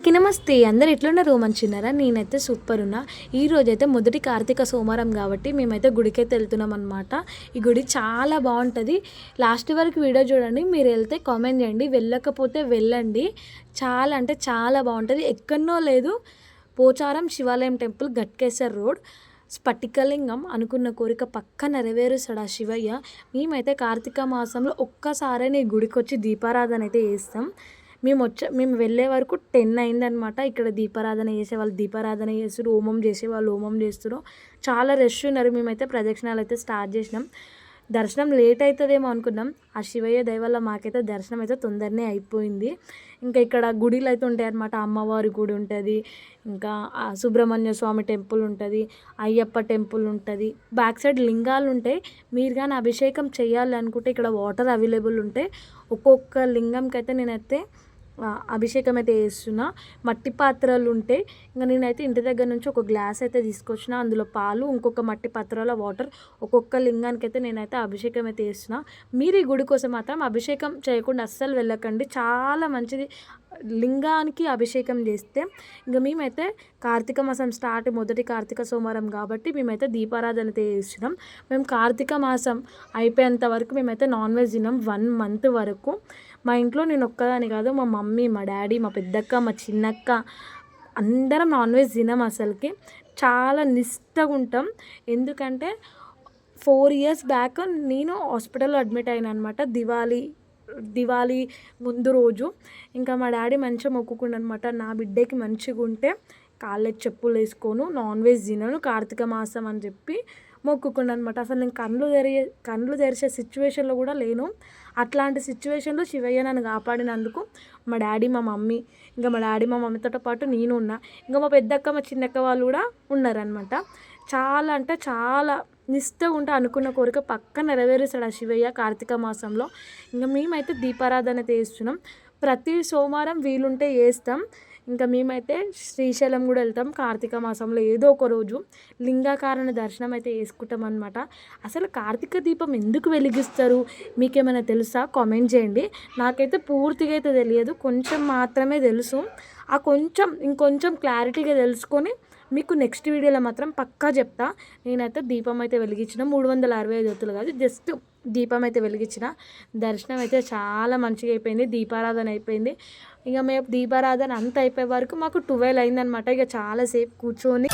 నమస్తే. అందరు ఎట్లున్నారు? మంచిన్నారా నేనైతే సూపర్ ఉన్నా. ఈ రోజైతే మొదటి కార్తీక సోమవారం కాబట్టి మేమైతే గుడికైతే వెళ్తున్నాం అనమాట ఈ గుడి చాలా బాగుంటుంది. లాస్ట్ వరకు వీడియో చూడండి. మీరు వెళ్తే కామెంట్ చేయండి. వెళ్ళకపోతే వెళ్ళండి. చాలా అంటే చాలా బాగుంటుంది. ఎక్కడో లేదు. పోచారం శివాలయం టెంపుల్ గట్కేశ్వర్ రోడ్. స్ఫటికలింగం అనుకున్న కోరిక పక్క నెరవేరుస్తాడు ఆ శివయ్య? మేమైతే కార్తీక మాసంలో ఒక్కసారైనా ఈ గుడికి వచ్చి దీపారాధన అయితే చేస్తాం. మేము వచ్చే మేము వెళ్ళే వరకు టెన్ అయిందనమాట. ఇక్కడ దీపారాధన చేసే వాళ్ళు దీపారాధన చేస్తారు హోమం చేసే వాళ్ళు హోమం చేస్తారు చాలా రష్ ఉన్నారు. మేమైతే ప్రదక్షిణాలు అయితే స్టార్ట్ చేసినాం. దర్శనం లేట్ అవుతుందేమో అనుకున్నాం. ఆ శివయ్య దయ వల్ల మాకైతే దర్శనం అయితే తొందరనే అయిపోయింది. ఇంకా ఇక్కడ గుడిలు అయితే ఉంటాయి అనమాట అమ్మవారి గుడి ఉంటుంది. ఇంకా సుబ్రహ్మణ్య స్వామి టెంపుల్ ఉంటుంది. అయ్యప్ప టెంపుల్ ఉంటుంది. బ్యాక్ సైడ్ లింగాలు ఉంటాయి. మీరు కానీ అభిషేకం చేయాలి అనుకుంటే ఇక్కడ వాటర్ అవైలబుల్ ఉంటాయి ఒక్కొక్క లింగంకి అయితే నేనైతే అభిషేకం అయితే చేస్తున్నా. మట్టి పాత్రలు ఉంటాయి ఇంకా నేనైతే ఇంటి దగ్గర నుంచి ఒక గ్లాస్ అయితే తీసుకొచ్చిన. అందులో పాలు ఇంకొక మట్టి పాత్రలో వాటర్ ఒక్కొక్క లింగానికి అయితే నేనైతే అభిషేకం అయితే చేస్తున్నా. మీరు ఈ గుడి కోసం మాత్రం అభిషేకం చేయకుండా అస్సలు వెళ్ళకండి. చాలా మంచిది. లింగానికి అభిషేకం చేస్తే ఇంకా మేమైతే కార్తీక మాసం స్టార్ట్ మొదటి కార్తీక సోమవారం కాబట్టి మేమైతే దీపారాధన అయితే చేస్తున్నాం. మేము కార్తీక మాసం అయిపోయేంత వరకు మేమైతే నాన్ వెజ్ తినాం వన్ మంత్ వరకు. మా ఇంట్లో నేను ఒక్కదాని కాదు మా మమ్మీ మా డాడీ మా పెద్దక్క మా చిన్నక్క అందరం నాన్ వెజ్ తినం అసలుకి. చాలా నిష్టగా ఉంటాం. ఎందుకంటే ఫోర్ ఇయర్స్ బ్యాక్ నేను హాస్పిటల్లో అడ్మిట్ అయినా అనమాట దివాళీ దివాళీ ముందు రోజు. ఇంకా మా డాడీ మంచిగా మొక్కుకుండా అనమాట నా బిడ్డకి మంచిగా ఉంటే కాళ్ళకి చెప్పులు వేసుకోను నాన్ వెజ్ తినను కార్తీక మాసం అని చెప్పి మొక్కుకుండా అనమాట అసలు నేను కళ్ళు తెరిగే కళ్ళు తెరిచే సిచ్యువేషన్లో కూడా లేను. అట్లాంటి సిచ్యువేషన్లో శివయ్య నన్ను కాపాడినందుకు మా డాడీ మా మమ్మీ ఇంకా మా డాడీ మా మమ్మీతో పాటు నేను ఉన్నా. ఇంకా మా పెద్దక్క మా చిన్నక్క వాళ్ళు కూడా ఉన్నారనమాట చాలా అంటే చాలా నిష్టగా ఉంటే అనుకున్న కోరిక పక్క నెరవేరుస్తాడు ఆ శివయ్య కార్తీక మాసంలో. ఇంకా మేమైతే దీపారాధన అయితే చేస్తున్నాం. ప్రతి సోమవారం వీలుంటే వేస్తాం ఇంకా మేమైతే శ్రీశైలం కూడా వెళ్తాం. కార్తీక మాసంలో ఏదో ఒక రోజు లింగాకారణ దర్శనం అయితే చేసుకుంటాం అనమాట అసలు కార్తీక దీపం ఎందుకు వెలిగిస్తారు? మీకేమైనా తెలుసా? కామెంట్ చేయండి. నాకైతే పూర్తిగా అయితే తెలియదు. కొంచెం మాత్రమే తెలుసు. ఆ కొంచెం ఇంకొంచెం క్లారిటీగా తెలుసుకొని మీకు నెక్స్ట్ వీడియోలో మాత్రం పక్కా చెప్తా. నేనైతే దీపం అయితే వెలిగించిన మూడు వందల అరవై ఐదు వత్తులు కాదు. జస్ట్ దీపం అయితే వెలిగించిన. దర్శనం అయితే చాలా మంచిగా అయిపోయింది. దీపారాధన అయిపోయింది. ఇక మేము దీపారాధన అంత అయిపోయే వరకు మాకు ట్వెల్వ్ అయిందనమాట ఇక చాలాసేపు కూర్చొని